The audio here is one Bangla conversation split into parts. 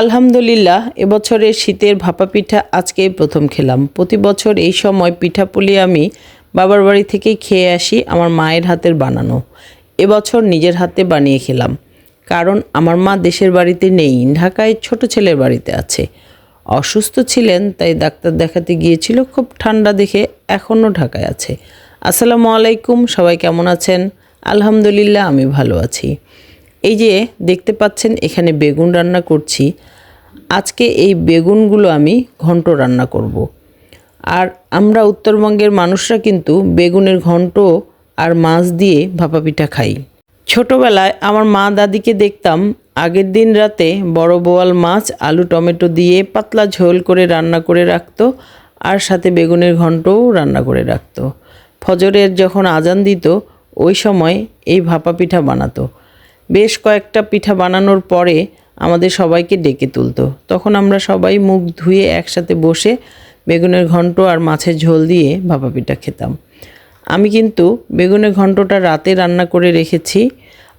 আলহামদুলিল্লাহ, এবছরের শীতের ভাপা পিঠা আজকেই প্রথম খেলাম। প্রতি বছর এই সময় পিঠাপুলি আমি বাবার বাড়ি থেকে খেয়ে আসি আমার মায়ের হাতের বানানো। এবছর নিজের হাতে বানিয়ে খেলাম। কারণ আমার মা দেশের বাড়িতে নেই, ঢাকায় ছোট ছেলের বাড়িতে আছে। অসুস্থ ছিলেন, তাই ডাক্তার দেখাতে গিয়েছিল, খুব ঠান্ডা দেখে এখনও ঢাকায় আছে। আসসালামু আলাইকুম, সবাই কেমন আছেন? আলহামদুলিল্লাহ, আমি ভালো আছি। এই যে দেখতে পাচ্ছেন, এখানে বেগুন রান্না করছি। আজকে এই বেগুনগুলো আমি ঘন্ট রান্না করব। আর আমরা উত্তরবঙ্গের মানুষরা কিন্তু বেগুনের ঘন্ট আর মাছ দিয়ে ভাপা পিঠা খাই। ছোটোবেলায় আমার মা দাদিকে দেখতাম, আগের দিন রাতে বড় বোয়াল মাছ, আলু, টমেটো দিয়ে পাতলা ঝোল করে রান্না করে রাখতো আর সাথে বেগুনের ঘন্টও রান্না করে রাখতো। ফজরের যখন আজান দিত, ওই সময় এই ভাপা পিঠা বানাতো। বেশ কয়েকটা পিঠা বানানোর পরে আমাদের সবাইকে ডেকে তুলতো। তখন আমরা সবাই মুখ ধুয়ে একসাথে বসে বেগুনের ঘন্ট আর মাছের ঝোল দিয়ে ভাপা পিঠা খেতাম। আমি কিন্তু বেগুনের ঘন্টটা রাতে রান্না করে রেখেছি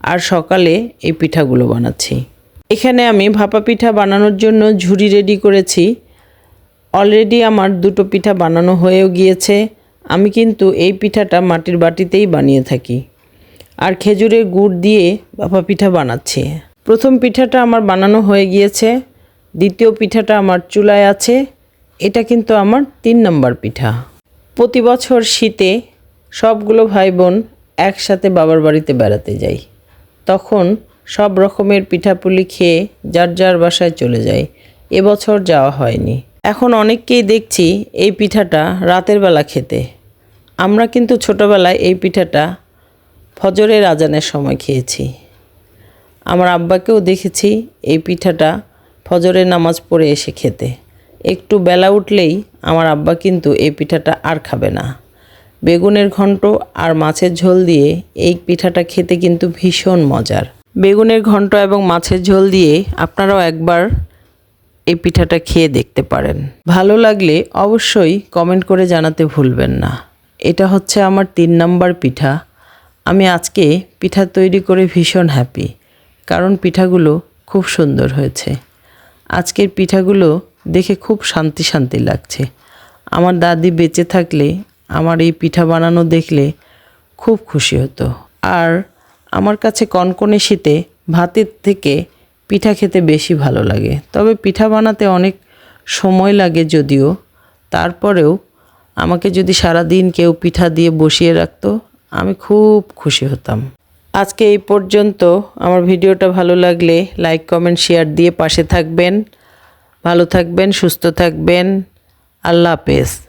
আর সকালে এই পিঠাগুলো বানাচ্ছি। এখানে আমি ভাপা পিঠা বানানোর জন্য ঝুড়ি রেডি করেছি। অলরেডি আমার দুটো পিঠা বানানো হয়েও গিয়েছে। আমি কিন্তু এই পিঠাটা মাটির বাটিতেই বানিয়ে থাকি। আর খেজুরের গুড় দিয়ে ভাপা পিঠা বানাচ্ছি। প্রথম পিঠাটা আমার বানানো হয়ে গিয়েছে, দ্বিতীয় পিঠাটা আমার চুলায় আছে, এটা কিন্তু আমার তিন নম্বর পিঠা। প্রতি বছর শীতে সবগুলো ভাই বোন একসাথে বাবার বাড়িতে বেড়াতে যাই। তখন সব রকমের পিঠাপুলি খেয়ে যার যার বাসায় চলে যায় এবছর যাওয়া হয়নি। এখন অনেককেই দেখছি এই পিঠাটা রাতের বেলা খেতে। আমরা কিন্তু ছোটোবেলায় এই পিঠাটা ফজরের আজানের সময় খেয়েছি। আমার আব্বাকেও দেখেছি এই পিঠাটা ফজরের নামাজ পড়ে এসে খেতে। একটু বেলা উঠলেই আমার আব্বা কিন্তু এই পিঠাটা আর খাবে না। বেগুনের ঘন্ট আর মাছের ঝোল দিয়ে এই পিঠাটা খেতে কিন্তু ভীষণ মজার। বেগুনের ঘন্ট এবং মাছের ঝোল দিয়ে আপনারাও একবার এই পিঠাটা খেয়ে দেখতে পারেন। ভালো লাগলে অবশ্যই কমেন্ট করে জানাতে ভুলবেন না। এটা হচ্ছে আমার তিন নাম্বার পিঠা। আমি আজকে পিঠা তৈরি করে ভীষণ হ্যাপি কারণ পিঠাগুলো খুব সুন্দর হয়েছে। আজকের পিঠাগুলো দেখে খুব শান্তি শান্তি লাগছে। আমার দাদি বেঁচে থাকলে, আমার এই পিঠা বানানো দেখলে খুব খুশি হতো। আর আমার কাছে কনকনে শীতে ভাতের থেকে পিঠা খেতে বেশি ভালো লাগে। তবে পিঠা বানাতে অনেক সময় লাগে যদিও, তারপরেও আমাকে যদি সারা দিন কেউ পিঠা দিয়ে বসিয়ে রাখতো আমি খুব খুশি হতাম। আজকে এই পর্যন্ত। আমার ভিডিওটা ভালো লাগলে লাইক, কমেন্ট, শেয়ার দিয়ে পাশে থাকবেন। ভালো থাকবেন, সুস্থ থাকবেন। আল্লাহ হাফেজ।